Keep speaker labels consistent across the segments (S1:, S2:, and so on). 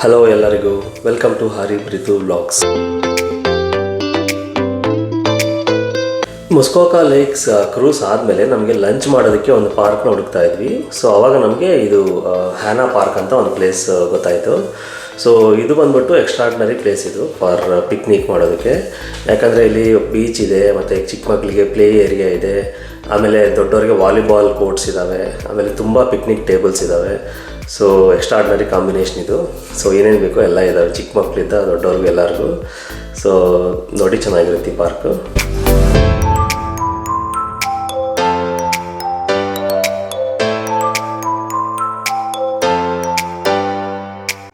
S1: Hello ಎಲ್ಲರಿಗೂ. Welcome to Hari Brithu vlogs Muskoka Lakes cruise ಆದಮೇಲೆ ನಮಗೆ ಲಂಚ್ ಮಾಡೋದಕ್ಕೆ ಒಂದು ಪಾರ್ಕ್ನ ಹುಡುಕ್ತಾ ಇದ್ವಿ. ಸೊ ಅವಾಗ ನಮಗೆ ಇದು ಹ್ಯಾನಾ ಪಾರ್ಕ್ ಅಂತ ಒಂದು ಪ್ಲೇಸ್ ಗೊತ್ತಾಯಿತು. ಸೊ ಇದು ಬಂದ್ಬಿಟ್ಟು ಎಕ್ಸ್ಟ್ರಾರ್ಡ್ನರಿ ಪ್ಲೇಸ್ ಇದು ಫಾರ್ ಪಿಕ್ನಿಕ್ ಮಾಡೋದಕ್ಕೆ. ಯಾಕಂದರೆ ಇಲ್ಲಿ ಬೀಚ್ ಇದೆ, ಮತ್ತು ಚಿಕ್ಕ ಮಕ್ಕಳಿಗೆ ಪ್ಲೇ ಏರಿಯಾ ಇದೆ. ಆಮೇಲೆ ದೊಡ್ಡವರಿಗೆ ವಾಲಿಬಾಲ್ ಕೋರ್ಟ್ಸ್ ಇದ್ದಾವೆ ಆಮೇಲೆ ತುಂಬ ಪಿಕ್ನಿಕ್ ಟೇಬಲ್ಸ್ ಇದ್ದಾವೆ ಸೊ ಎಕ್ಸ್ಟ್ರಾರ್ಡ್ನರಿ ಕಾಂಬಿನೇಷನ್ ಇದು. ಸೊ ಏನೇನು ಬೇಕೋ ಎಲ್ಲ ಇದ್ದಾವೆ ಚಿಕ್ಕ ಮಕ್ಕಳಿಂದ ದೊಡ್ಡವ್ರಿಗೂ ಎಲ್ಲರಿಗೂ ಸೊ ನೋಡಿ ಚೆನ್ನಾಗಿರುತ್ತೆ ಈ ಪಾರ್ಕು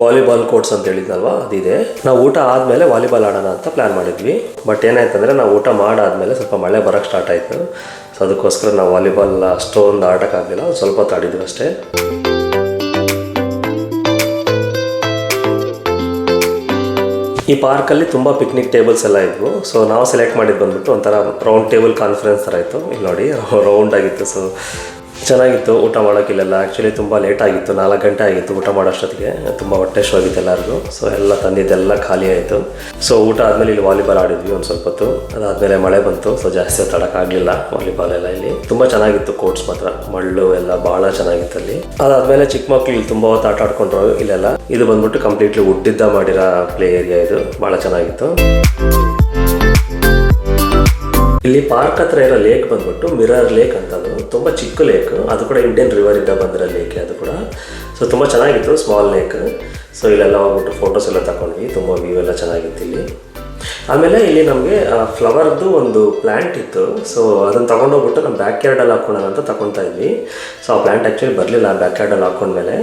S1: ವಾಲಿಬಾಲ್ ಕೋರ್ಟ್ಸ್ ಅಂತ ಹೇಳಿದ್ನಲ್ವಾ? ಅದಿದೆ. ನಾವು ಊಟ ಆದಮೇಲೆ ವಾಲಿಬಾಲ್ ಆಡೋಣ ಅಂತ ಪ್ಲ್ಯಾನ್ ಮಾಡಿದ್ವಿ. ಬಟ್ ಏನಾಯ್ತಂದರೆ ನಾವು ಊಟ ಮಾಡಾದ್ಮೇಲೆ ಸ್ವಲ್ಪ ಮಳೆ ಬರೋಕ್ಕೆ ಸ್ಟಾರ್ಟ್ ಆಯಿತು. ಸೊ ಅದಕ್ಕೋಸ್ಕರ ನಾವು ವಾಲಿಬಾಲ್ ಅಷ್ಟೊಂದು ಆಡೋಕ್ಕಾಗಲಿಲ್ಲ ಸ್ವಲ್ಪ ಹೊತ್ತು ಆಡಿದ್ವಿ ಅಷ್ಟೇ. ಈ ಪಾರ್ಕಲ್ಲಿ ತುಂಬ ಪಿಕ್ನಿಕ್ ಟೇಬಲ್ಸ್ ಎಲ್ಲ ಇದ್ವು. ಸೊ ನಾವು ಸೆಲೆಕ್ಟ್ ಮಾಡಿದ್ದು ಬಂದ್ಬಿಟ್ಟು ಒಂಥರ ರೌಂಡ್ ಟೇಬಲ್ ಕಾನ್ಫರೆನ್ಸ್ ಥರ ಇತ್ತು. ಇಲ್ಲಿ ನೋಡಿ ರೌಂಡ್ ಆಗಿತ್ತು. ಸೊ ಚೆನ್ನಾಗಿತ್ತು ಊಟ ಮಾಡೋಕ್ಕಿಲ್ಲ ಆ್ಯಕ್ಚುಲಿ ತುಂಬ ಲೇಟ್ ಆಗಿತ್ತು, ನಾಲ್ಕು ಗಂಟೆ ಆಗಿತ್ತು ಊಟ ಮಾಡೋಷ್ಟೊತ್ತಿಗೆ. ತುಂಬ ಹೊಟ್ಟೆ ಶೋಗಿತ್ತು ಎಲ್ಲರಿಗೂ. ಸೊ ಎಲ್ಲ ತಂದಿದ್ದೆಲ್ಲ ಖಾಲಿ ಆಯಿತು. ಸೊ ಊಟ ಆದಮೇಲೆ ಇಲ್ಲಿ ವಾಲಿಬಾಲ್ ಆಡಿದ್ವಿ ಒಂದು ಸ್ವಲ್ಪ ಹೊತ್ತು ಅದಾದಮೇಲೆ ಮಳೆ ಬಂತು ಸೊ ಜಾಸ್ತಿ ತಡಕ್ಕಾಗಲಿಲ್ಲ ವಾಲಿಬಾಲ್ ಎಲ್ಲ ಇಲ್ಲಿ. ತುಂಬ ಚೆನ್ನಾಗಿತ್ತು ಕೋರ್ಟ್ಸ್ ಮಾತ್ರ. ಮಳ್ಳು ಎಲ್ಲ ಭಾಳ ಚೆನ್ನಾಗಿತ್ತು ಅಲ್ಲಿ. ಅದಾದಮೇಲೆ ಚಿಕ್ಕ ಮಕ್ಕಳು ಇಲ್ಲಿ ತುಂಬ ಹೊತ್ತು ಆಟ ಆಡ್ಕೊಂಡ್ರು ಇಲ್ಲೆಲ್ಲ. ಇದು ಬಂದ್ಬಿಟ್ಟು ಕಂಪ್ಲೀಟ್ಲಿ ಉಡ್ಡಿದ್ದ ಮಾಡಿರೋ ಪ್ಲೇ ಏರಿಯಾ ಇದು. ಭಾಳ ಚೆನ್ನಾಗಿತ್ತು. ಇಲ್ಲಿ ಪಾರ್ಕ್ ಹತ್ರ ಇರೋ ಲೇಕ್ ಬಂದ್ಬಿಟ್ಟು ಮಿರರ್ ಲೇಕ್ ಅಂತದ್ದು ತುಂಬ ಚಿಕ್ಕ ಲೇಕ್ ಅದು ಕೂಡ ಇಂಡಿಯನ್ ರಿವರ್ ಇಂದ ಬಂದಿರೋ ಲೇಕ್ ಅದು ಕೂಡ. ಸೊ ತುಂಬ ಚೆನ್ನಾಗಿತ್ತು ಸ್ಮಾಲ್ ಲೇಕ್ ಸೊ ಇಲ್ಲೆಲ್ಲ ಹೋಗ್ಬಿಟ್ಟು ಫೋಟೋಸ್ ಎಲ್ಲ ತಗೊಂಡ್ವಿ. ತುಂಬ ವ್ಯೂ ಎಲ್ಲ ಚೆನ್ನಾಗಿತ್ತು ಇಲ್ಲಿ. ಆಮೇಲೆ ಇಲ್ಲಿ ನಮಗೆ ಫ್ಲವರ್ದು ಒಂದು ಪ್ಲ್ಯಾಂಟ್ ಇತ್ತು. ಸೊ ಅದನ್ನು ತೊಗೊಂಡೋಗ್ಬಿಟ್ಟು ನಮ್ಮ ಬ್ಯಾಕ್ ಯಾರ್ಡಲ್ಲಿ ಹಾಕ್ಕೊಳ್ಳೋಣ ಅಂತ ತಗೊತಾ ಇದ್ವಿ. ಸೊ ಆ ಪ್ಲ್ಯಾಂಟ್ ಆ್ಯಕ್ಚುಲಿ ಬರಲಿಲ್ಲ ಬ್ಯಾಕ್ ಯಾರ್ಡಲ್ಲಿ ಹಾಕ್ಕೊಂಡ್ಮೇಲೆ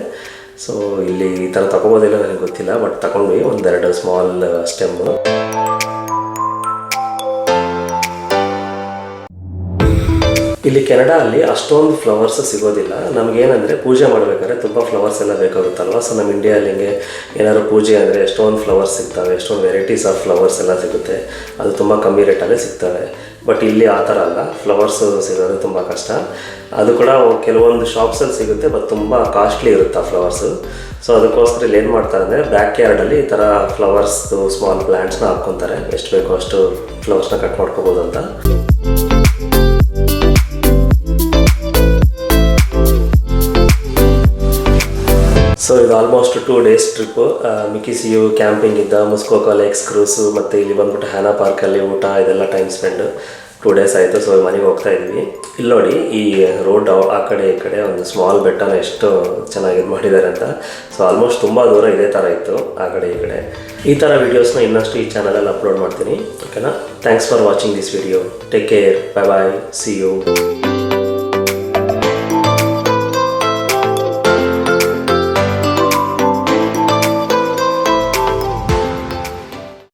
S1: ಸೊ ಇಲ್ಲಿ ಈ ಥರ ತಗೋಬೋದಿಲ್ಲ, ನನಗೆ ಗೊತ್ತಿಲ್ಲ. ಬಟ್ ತಗೊಂಡ್ವಿ, ಒಂದೆರಡು ಸ್ಮಾಲ್ ಸ್ಟೆಮ್ಮು ಇಲ್ಲಿ ಕೆನಡಾ ಅಲ್ಲಿ ಅಷ್ಟೊಂದು ಫ್ಲವರ್ಸ್ ಸಿಗೋದಿಲ್ಲ. ನಮಗೇನಂದರೆ ಪೂಜೆ ಮಾಡಬೇಕಾದ್ರೆ ತುಂಬ ಫ್ಲವರ್ಸ್ ಎಲ್ಲ ಬೇಕಾಗುತ್ತಲ್ವ? ಸೊ ನಮ್ಮ ಇಂಡಿಯಲ್ಲಿ ಹಿಂಗೆ ಏನಾದ್ರು ಪೂಜೆ ಅಂದರೆ ಎಷ್ಟೊಂದು ಫ್ಲವರ್ಸ್ ಸಿಗ್ತವೆ, ಎಷ್ಟೊಂದು ವೆರೈಟೀಸ್ ಆಫ್ ಫ್ಲವರ್ಸ್ ಎಲ್ಲ ಸಿಗುತ್ತೆ. ಅದು ತುಂಬ ಕಮ್ಮಿ ರೇಟಲ್ಲೇ ಸಿಗ್ತವೆ. ಬಟ್ ಇಲ್ಲಿ ಆ ಥರ ಅಲ್ಲ. ಫ್ಲವರ್ಸ್ ಸಿಗೋದು ತುಂಬ ಕಷ್ಟ. ಅದು ಕೂಡ ಕೆಲವೊಂದು ಶಾಪ್ಸಲ್ಲಿ ಸಿಗುತ್ತೆ ಬಟ್ ತುಂಬ ಕಾಸ್ಟ್ಲಿ ಇರುತ್ತೆ ಆ ಫ್ಲವರ್ಸು ಸೊ ಅದಕ್ಕೋಸ್ಕರ ಇಲ್ಲಿ ಏನು ಮಾಡ್ತಾರೆ ಅಂದರೆ ಬ್ಯಾಕ್ ಯಾರ್ಡಲ್ಲಿ ಈ ಥರ ಫ್ಲವರ್ಸ್ದು ಸ್ಮಾಲ್ ಪ್ಲ್ಯಾಂಟ್ಸ್ನ ಹಾಕ್ಕೊತಾರೆ. ಎಷ್ಟು ಬೇಕೋ ಅಷ್ಟು ಫ್ಲವರ್ಸ್ನ ಕಟ್ ಮಾಡ್ಕೋಬೋದು ಅಂತ. ಸೊ ಇದು ಆಲ್ಮೋಸ್ಟ್ ಟೂ ಡೇಸ್ ಟ್ರಿಪ್ಪು ಯು ಕ್ಯಾಂಪಿಂಗ್ ಇದ್ದ ಮುಸ್ಕೋಕಾ ಲೇಕ್ಸ್ ಕ್ರೂಸು ಮತ್ತು ಇಲ್ಲಿ ಬಂದ್ಬಿಟ್ಟು ಹ್ಯಾನಾ ಪಾರ್ಕಲ್ಲಿ ಊಟ, ಇದೆಲ್ಲ ಟೈಮ್ ಸ್ಪೆಂಡ್ ಟೂ ಡೇಸ್ ಆಯಿತು. ಸೊ ಮನೆಗೆ ಹೋಗ್ತಾ ಇದ್ವಿ. ಇಲ್ಲಿ ನೋಡಿ, ಈ ರೋಡ್ ಆ ಕಡೆ, ಈ ಕಡೆ ಒಂದು ಸ್ಮಾಲ್ ಬೆಟ್ಟನ ಎಷ್ಟು ಚೆನ್ನಾಗಿ ಮಾಡಿದ್ದಾರೆ ಅಂತ. ಸೊ ಆಲ್ಮೋಸ್ಟ್ ತುಂಬ ದೂರ ಇದೇ ಥರ ಇತ್ತು, ಆ ಕಡೆ, ಈ ಕಡೆ. ಈ ಥರ ವೀಡಿಯೋಸ್ನ ಇನ್ನಷ್ಟು ಈ ಚಾನಲಲ್ಲಿ ಅಪ್ಲೋಡ್ ಮಾಡ್ತೀನಿ. ಓಕೆನಾ thanks for watching this video take care bye bye see you